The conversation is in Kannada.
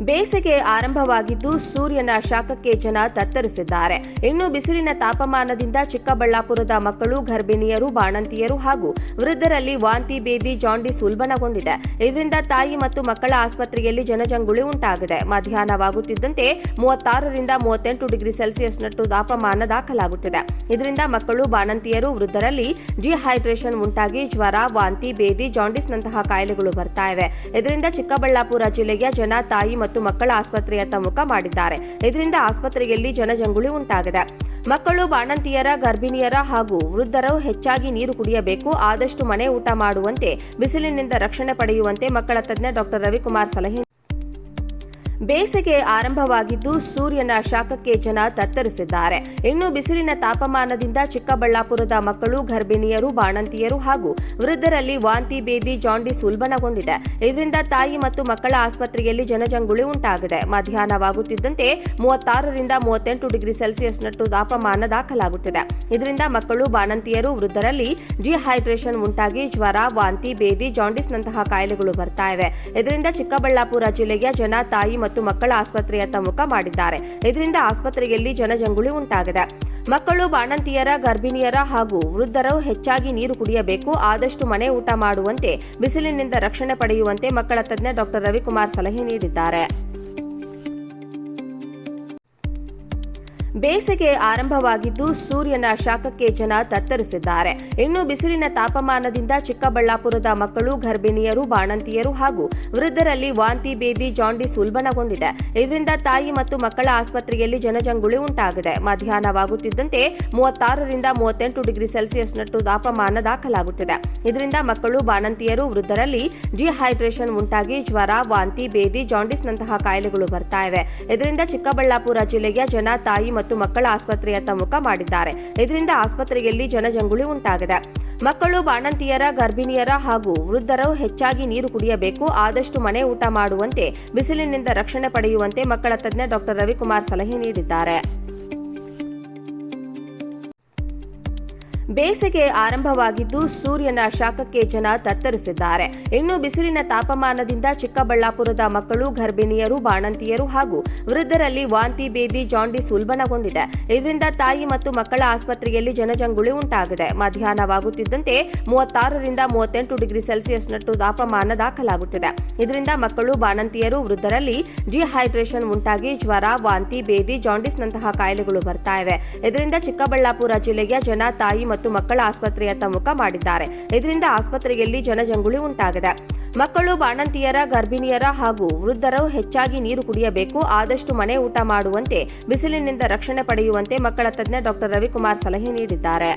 ಬೇಸಿಗೆ ಆರಂಭವಾಗಿದ್ದು ಸೂರ್ಯನ ಶಾಖಕ್ಕೆ ಜನ ತತ್ತರಿಸಿದ್ದಾರೆ. ಇನ್ನು ಬಿಸಿಲಿನ ತಾಪಮಾನದಿಂದ ಚಿಕ್ಕಬಳ್ಳಾಪುರದ ಮಕ್ಕಳು, ಗರ್ಭಿಣಿಯರು, ಬಾಣಂತಿಯರು ಹಾಗೂ ವೃದ್ಧರಲ್ಲಿ ವಾಂತಿ ಬೇದಿ ಜಾಂಡಿಸ್ ಉಲ್ಬಣಗೊಂಡಿದೆ. ಇದರಿಂದ ತಾಯಿ ಮತ್ತು ಮಕ್ಕಳ ಆಸ್ಪತ್ರೆಯಲ್ಲಿ ಜನಜಂಗುಳಿ ಉಂಟಾಗಿದೆ. ಮಧ್ಯಾಹ್ನವಾಗುತ್ತಿದ್ದಂತೆ ಮೂವತ್ತಾರರಿಂದ ಮೂವತ್ತೆಂಟು ಡಿಗ್ರಿ ಸೆಲ್ಸಿಯಸ್ನಷ್ಟು ತಾಪಮಾನ ದಾಖಲಾಗುತ್ತಿದೆ. ಇದರಿಂದ ಮಕ್ಕಳು, ಬಾಣಂತಿಯರು, ವೃದ್ಧರಲ್ಲಿ ಡಿಹೈಡ್ರೇಷನ್ ಉಂಟಾಗಿ ಜ್ವರ, ವಾಂತಿ ಬೇದಿ ಜಾಂಡಿಸ್ನಂತಹ ಕಾಯಿಲೆಗಳು ಬರ್ತಾ ಇವೆ. ಇದರಿಂದ ಚಿಕ್ಕಬಳ್ಳಾಪುರ ಜಿಲ್ಲೆಯ ಜನ ತಾಯಿ ಮಕ್ಕಳ ಆಸ್ಪತ್ರೆಯತ್ತ ಮುಖ ಮಾಡಿದ್ದಾರೆ. ಇದರಿಂದ ಆಸ್ಪತ್ರೆಯಲ್ಲಿ ಜನಜಂಗುಳಿ ಉಂಟಾಗಿದೆ. ಮಕ್ಕಳು, ಬಾಣಂತಿಯರ, ಗರ್ಭಿಣಿಯರ ಹಾಗೂ ವೃದ್ಧರು ಹೆಚ್ಚಾಗಿ ನೀರು ಕುಡಿಯಬೇಕು. ಆದಷ್ಟು ಮನೆ ಊಟ ಮಾಡುವಂತೆ, ಬಿಸಿಲಿನಿಂದ ರಕ್ಷಣೆ ಪಡೆಯುವಂತೆ ಮಕ್ಕಳ ತಜ್ಞ ಡಾಕ್ಟರ್ ರವಿಕುಮಾರ್ ಸಲಹೆ ಬೇಸಿಗೆ ಆರಂಭವಾಗಿದ್ದು ಸೂರ್ಯನ ಶಾಖಕ್ಕೆ ಜನ ತತ್ತರಿಸಿದ್ದಾರೆ. ಇನ್ನು ಬಿಸಿಲಿನ ತಾಪಮಾನದಿಂದ ಚಿಕ್ಕಬಳ್ಳಾಪುರದ ಮಕ್ಕಳು, ಗರ್ಭಿಣಿಯರು, ಬಾಣಂತಿಯರು ಹಾಗೂ ವೃದ್ಧರಲ್ಲಿ ವಾಂತಿ ಬೇದಿ ಜಾಂಡಿಸ್ ಉಲ್ಬಣಗೊಂಡಿದೆ. ಇದರಿಂದ ತಾಯಿ ಮತ್ತು ಮಕ್ಕಳ ಆಸ್ಪತ್ರೆಯಲ್ಲಿ ಜನಜಂಗುಳಿ ಉಂಟಾಗಿದೆ. ಮಧ್ಯಾಹ್ನವಾಗುತ್ತಿದ್ದಂತೆ ಮೂವತ್ತಾರರಿಂದ ಮೂವತ್ತೆಂಟು ಡಿಗ್ರಿ ಸೆಲ್ಸಿಯಸ್ನಷ್ಟು ತಾಪಮಾನ ದಾಖಲಾಗುತ್ತಿದೆ. ಇದರಿಂದ ಮಕ್ಕಳು, ಬಾಣಂತಿಯರು, ವೃದ್ಧರಲ್ಲಿ ಡಿಹೈಡ್ರೇಷನ್ ಉಂಟಾಗಿ ಜ್ವರ, ವಾಂತಿ ಬೇದಿ ಜಾಂಡಿಸ್ನಂತಹ ಕಾಯಿಲೆಗಳು ಬರ್ತಾ ಇವೆ. ಇದರಿಂದ ಚಿಕ್ಕಬಳ್ಳಾಪುರ ಜಿಲ್ಲೆಯ ಜನ ತಾಯಿ ಮಕ್ಕಳ ಆಸ್ಪತ್ರೆಯತ್ತ ಮುಖ ಮಾಡಿದ್ದಾರೆ. ಇದರಿಂದ ಆಸ್ಪತ್ರೆಯಲ್ಲಿ ಜನಜಂಗುಳಿ ಉಂಟಾಗಿದೆ. ಮಕ್ಕಳು, ಬಾಣಂತಿಯರ, ಗರ್ಭಿಣಿಯರ ಹಾಗೂ ವೃದ್ಧರು ಹೆಚ್ಚಾಗಿ ನೀರು ಕುಡಿಯಬೇಕು. ಆದಷ್ಟು ಮನೆ ಊಟ ಮಾಡುವಂತೆ, ಬಿಸಿಲಿನಿಂದ ರಕ್ಷಣೆ ಪಡೆಯುವಂತೆ ಮಕ್ಕಳ ತಜ್ಞ ಡಾಕ್ಟರ್ ರವಿಕುಮಾರ್ ಸಲಹೆ ನೀಡಿದ್ದಾರೆ. ಬೇಸಿಗೆ ಆರಂಭವಾಗಿದ್ದು ಸೂರ್ಯನ ಶಾಖಕ್ಕೆ ಜನ ತತ್ತರಿಸಿದ್ದಾರೆ. ಇನ್ನು ಬಿಸಿಲಿನ ತಾಪಮಾನದಿಂದ ಚಿಕ್ಕಬಳ್ಳಾಪುರದ ಮಕ್ಕಳು, ಗರ್ಭಿಣಿಯರು, ಬಾಣಂತಿಯರು ಹಾಗೂ ವೃದ್ಧರಲ್ಲಿ ವಾಂತಿ ಬೇದಿ ಜಾಂಡಿಸ್ ಉಲ್ಬಣಗೊಂಡಿದೆ. ಇದರಿಂದ ತಾಯಿ ಮತ್ತು ಮಕ್ಕಳ ಆಸ್ಪತ್ರೆಯಲ್ಲಿ ಜನಜಂಗುಳಿ ಉಂಟಾಗಿದೆ. ಮಧ್ಯಾಹ್ನವಾಗುತ್ತಿದ್ದಂತೆ ಮೂವತ್ತಾರರಿಂದ ಮೂವತ್ತೆಂಟು ಡಿಗ್ರಿ ಸೆಲ್ಸಿಯಸ್ನಷ್ಟು ತಾಪಮಾನ ದಾಖಲಾಗುತ್ತಿದೆ. ಇದರಿಂದ ಮಕ್ಕಳು, ಬಾಣಂತಿಯರು, ವೃದ್ಧರಲ್ಲಿ ಡಿಹೈಡ್ರೇಷನ್ ಉಂಟಾಗಿ ಜ್ವರ, ವಾಂತಿ ಬೇದಿ ಜಾಂಡಿಸ್ನಂತಹ ಕಾಯಿಲೆಗಳು ಬರ್ತಾ ಇವೆ. ಇದರಿಂದ ಚಿಕ್ಕಬಳ್ಳಾಪುರ ಜಿಲ್ಲೆಯ ಜನ ತಾಯಿ ಮತ್ತು ಮಕ್ಕಳ ಆಸ್ಪತ್ರೆಯತ್ತ ಮುಖ ಮಾಡಿದ್ದಾರೆ. ಇದರಿಂದ ಆಸ್ಪತ್ರೆಯಲ್ಲಿ ಜನಜಂಗುಳಿ ಉಂಟಾಗಿದೆ. ಮಕ್ಕಳು, ಬಾಣಂತಿಯರ, ಗರ್ಭಿಣಿಯರ ಹಾಗೂ ವೃದ್ಧರು ಹೆಚ್ಚಾಗಿ ನೀರು ಕುಡಿಯಬೇಕು. ಆದಷ್ಟು ಮನೆ ಊಟ ಮಾಡುವಂತೆ, ಬಿಸಿಲಿನಿಂದ ರಕ್ಷಣೆ ಪಡೆಯುವಂತೆ ಮಕ್ಕಳ ತಜ್ಞ ಡಾಕ್ಟರ್ ರವಿಕುಮಾರ್ ಸಲಹೆ ನೀಡಿದ್ದಾರೆ. ಬೇಸಿಗೆ ಆರಂಭವಾಗಿದ್ದು ಸೂರ್ಯನ ಶಾಖಕ್ಕೆ ಜನ ತತ್ತರಿಸಿದ್ದಾರೆ. ಇನ್ನು ಬಿಸಿಲಿನ ತಾಪಮಾನದಿಂದ ಚಿಕ್ಕಬಳ್ಳಾಪುರದ ಮಕ್ಕಳು, ಗರ್ಭಿಣಿಯರು, ಬಾಣಂತಿಯರು ಹಾಗೂ ವೃದ್ಧರಲ್ಲಿ ವಾಂತಿ ಬೇದಿ ಜಾಂಡಿಸ್ ಉಲ್ಬಣಗೊಂಡಿದೆ. ಇದರಿಂದ ತಾಯಿ ಮತ್ತು ಮಕ್ಕಳ ಆಸ್ಪತ್ರೆಯಲ್ಲಿ ಜನಜಂಗುಳಿ ಉಂಟಾಗಿದೆ. ಮಧ್ಯಾಹ್ನವಾಗುತ್ತಿದ್ದಂತೆ ಮೂವತ್ತಾರರಿಂದ ಮೂವತ್ತೆಂಟು ಡಿಗ್ರಿ ಸೆಲ್ಸಿಯಸ್ನಷ್ಟು ತಾಪಮಾನ ದಾಖಲಾಗುತ್ತಿದೆ. ಇದರಿಂದ ಮಕ್ಕಳು, ಬಾಣಂತಿಯರು, ವೃದ್ಧರಲ್ಲಿ ಡಿಹೈಡ್ರೇಷನ್ ಉಂಟಾಗಿ ಜ್ವರ, ವಾಂತಿ ಬೇದಿ ಜಾಂಡಿಸ್ನಂತಹ ಕಾಯಿಲೆಗಳು ಬರ್ತಾ ಇವೆ. ಇದರಿಂದ ಚಿಕ್ಕಬಳ್ಳಾಪುರ ಜಿಲ್ಲೆಯ ಜನ ತಾಯಿ ಮತ್ತು ಮಕ್ಕಳ ಆಸ್ಪತ್ರೆಯತ್ತ ಮುಖ ಮಾಡಿದ್ದಾರೆ. ಇದರಿಂದ ಆಸ್ಪತ್ರೆಯಲ್ಲಿ ಜನಜಂಗುಳಿ ಉಂಟಾಗಿದೆ. ಮಕ್ಕಳು, ಬಾಣಂತಿಯರ, ಗರ್ಭಿಣಿಯರ ಹಾಗೂ ವೃದ್ಧರು ಹೆಚ್ಚಾಗಿ ನೀರು ಕುಡಿಯಬೇಕು. ಆದಷ್ಟು ಮನೆ ಊಟ ಮಾಡುವಂತೆ, ಬಿಸಿಲಿನಿಂದ ರಕ್ಷಣೆ ಪಡೆಯುವಂತೆ ಮಕ್ಕಳ ತಜ್ಞ ಡಾಕ್ಟರ್ ರವಿಕುಮಾರ್ ಸಲಹೆ ನೀಡಿದ್ದಾರೆ.